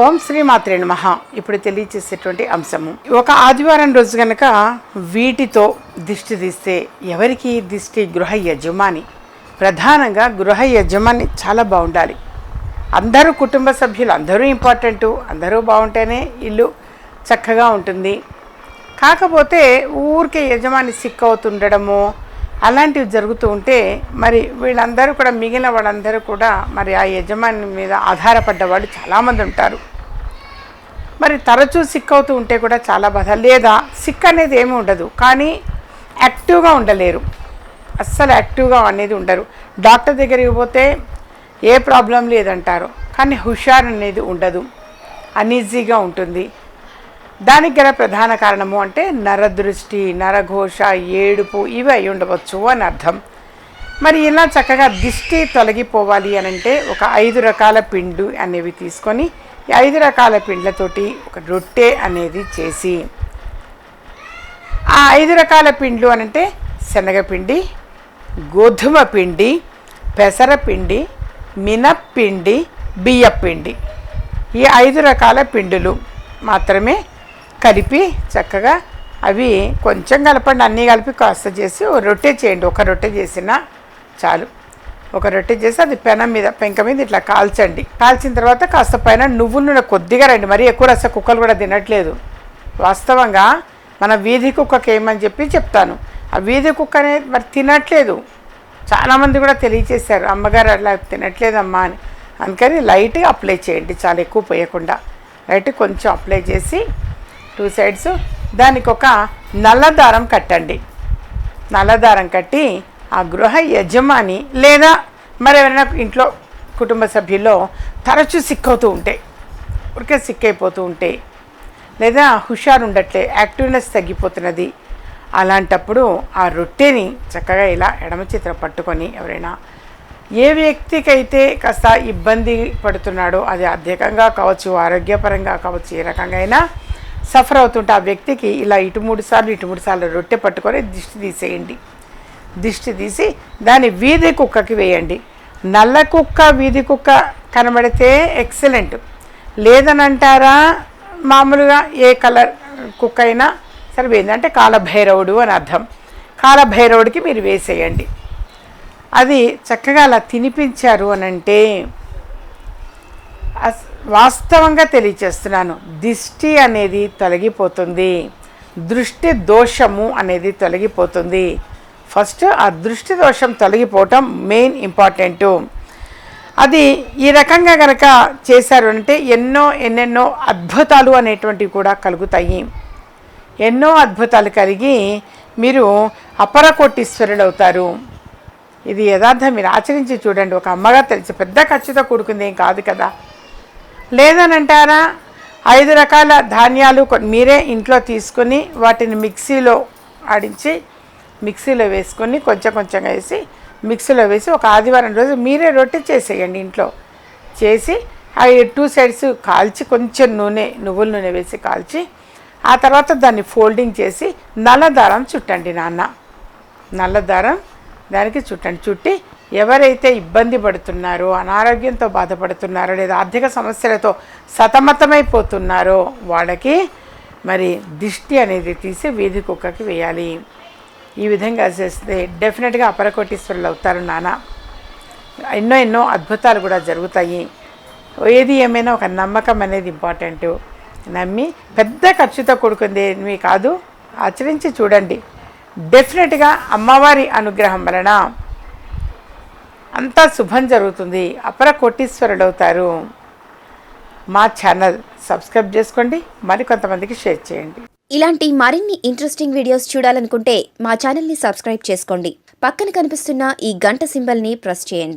ఓం శ్రీ మాత్రే నమః. ఇప్పుడు తెలియచేసేటువంటి అంశము. ఒక ఆదివారం రోజు గనక వీటితో దిష్టి తీస్తే ఎవరికి దిష్టి గృహ యజమాని? ప్రధానంగా గృహ యజమాని చాలా బాగుండాలి. అందరూ కుటుంబ సభ్యులు అందరూ ఇంపార్టెంటు అందరూ బాగుంటేనే ఇల్లు చక్కగా ఉంటుంది. కాకపోతే ఊరికే యజమాని సిక్ అవుతుండడము అలాంటివి జరుగుతూ ఉంటే మరి వీళ్ళందరూ కూడా మిగిలిన వాళ్ళందరూ కూడా మరి ఆ యజమాని మీద ఆధారపడ్డ వాళ్ళు చాలామంది ఉంటారు. మరి తరచూ సిక్ అవుతూ ఉంటే కూడా చాలా బాధ. లేదా సిక్ అనేది ఏమీ ఉండదు కానీ యాక్టివ్గా ఉండలేరు. అస్సలు యాక్టివ్గా అనేది ఉండరు. డాక్టర్ దగ్గరికి పోతే ఏ ప్రాబ్లం లేదంటారు కానీ హుషారు అనేది ఉండదు. అనీజీగా ఉంటుంది. దానికి గల ప్రధాన కారణము అంటే నరదృష్టి నరఘోష ఏడుపు ఇవి అయి ఉండవచ్చు అని అర్థం. మరి ఇలా చక్కగా దిష్టి తొలగిపోవాలి అని అంటే ఒక ఐదు రకాల పిండు అనేవి తీసుకొని ఈ ఐదు రకాల పిండ్లతోటి ఒక రొట్టె అనేది చేసి ఆ ఐదు రకాల పిండ్లు అనంటే శనగపిండి గోధుమ పిండి పెసరపిండి మినప్పిండి బియ్యపిండి. ఈ ఐదు రకాల పిండులు మాత్రమే కలిపి చక్కగా అవి కొంచెం కలపండి. అన్నీ కలిపి కాస్త చేసి రొట్టె చేయండి. ఒక రొట్టె చేసినా చాలు. ఒక రొట్టె చేసి అది పెనం మీద పెంక మీద ఇట్లా కాల్చండి. కాల్చిన తర్వాత కాస్త పైన నువ్వుల నూనె కొద్దిగా రండి. మరీ ఎక్కువ రస కుక్కలు కూడా తినట్లేదు. వాస్తవంగా మన వీధి కుక్కకి ఏమని చెప్పి చెప్తాను. ఆ వీధి కుక్క అనేది మరి తినట్లేదు. చాలామంది కూడా తెలియచేశారు. అమ్మగారు అట్లా తినట్లేదమ్మా అని. అందుకని లైట్గా అప్లై చేయండి. చాలా ఎక్కువ పోయకుండా. లైట్ కొంచెం అప్లై చేసి టూ సైడ్స్ దానికి ఒక నల్ల దారం కట్టండి. నల్ల దారం కట్టి ఆ గృహ యజమాని లేదా మరి ఎవరైనా ఇంట్లో కుటుంబ సభ్యుల్లో తరచూ సిక్కవుతూ ఉంటే ఊరికే సిక్కైపోతూ ఉంటే లేదా హుషారు ఉండట్లే యాక్టివ్నెస్ తగ్గిపోతున్నది అలాంటప్పుడు ఆ రొట్టెని చక్కగా ఇలా ఎడమ చేతిలో పట్టుకొని ఎవరైనా ఏ వ్యక్తికైతే కాస్త ఇబ్బంది పడుతున్నాడో అది ఆర్థికంగా కావచ్చు ఆరోగ్యపరంగా కావచ్చు ఏ రకంగా అయినా సఫర్ అవుతుంటే ఆ వ్యక్తికి ఇలా ఇటు మూడు సార్లు ఇటు మూడు సార్లు రొట్టె పట్టుకొని దిష్టి తీసేయండి. దిష్టి తీసి దాన్ని వీధి కుక్కకి వేయండి. నల్ల కుక్క వీధి కుక్క కనబడితే ఎక్సలెంట్. లేదనంటారా మామూలుగా ఏ కలర్ కుక్క అయినా సరిపోయింది అంటే కాలభైరవుడు అని అర్థం. కాలభైరవుడికి మీరు వేసేయండి. అది చక్కగా అలా తినిపించారు అని అంటే వాస్తవంగా తెలియచేస్తున్నాను. దిష్టి అనేది తొలగిపోతుంది. దృష్టి దోషము అనేది తొలగిపోతుంది. ఫస్ట్ ఆ దృష్టి దోషం తొలగిపోవటం మెయిన్ ఇంపార్టెంటు. అది ఈ రకంగా కనుక చేశారు అంటే ఎన్నో ఎన్నెన్నో అద్భుతాలు అనేటువంటివి కూడా కలుగుతాయి. ఎన్నో అద్భుతాలు కలిగి మీరు అపరకోటీశ్వరులు అవుతారు ఇది యథార్థం. మీరు ఆచరించి చూడండి. ఒక అమ్మగా తెలిసి పెద్ద ఖర్చుతో కూడుకుంది ఏం కాదు కదా. లేదనంటారా? ఐదు రకాల ధాన్యాలు మీరే ఇంట్లో తీసుకుని వాటిని మిక్సీలో ఆడించి మిక్సీలో వేసుకొని కొంచెం కొంచెంగా వేసి మిక్సీలో వేసి ఒక ఆదివారం రోజు మీరే రొట్టె చేసేయండి ఇంట్లో. చేసి అవి టూ సైడ్స్ కాల్చి కొంచెం నూనె నువ్వుల నూనె వేసి కాల్చి ఆ తర్వాత దాన్ని ఫోల్డింగ్ చేసి నల్ల దారం చుట్టండి నాన్న. నల్ల దారం దానికి చుట్టండి చుట్టి ఎవరైతే ఇబ్బంది పడుతున్నారో అనారోగ్యంతో బాధపడుతున్నారో లేదా ఆర్థిక సమస్యలతో సతమతమైపోతున్నారో వాళ్ళకి మరి దిష్టి అనేది తీసి వీధి కుక్కకి వేయాలి. ఈ విధంగా చేస్తే డెఫినెట్గా అపరకోటీశ్వరులు అవుతారు నాన్న. ఎన్నో ఎన్నో అద్భుతాలు కూడా జరుగుతాయి. ఏది ఏమైనా ఒక నమ్మకం అనేది ఇంపార్టెంట్. నమ్మి పెద్ద ఖర్చుతో కూడుకుంది కాదు. ఆచరించి చూడండి. డెఫినెట్గా అమ్మవారి అనుగ్రహం వలన అంతా శుభం జరుగుతుంది. అపర కోటీశ్వరుడు అవుతారు మా ఛానల్ సబ్స్క్రైబ్ చేసుకోండి. మరి కొంతమందికి షేర్ చేయండి. ఇలాంటి మరిన్ని ఇంట్రెస్టింగ్ వీడియోస్ చూడాలనుకుంటే మా ఛానల్ని సబ్స్క్రైబ్ చేసుకోండి. పక్కన కనిపిస్తున్న ఈ గంట సింబల్ని ప్రెస్ చేయండి.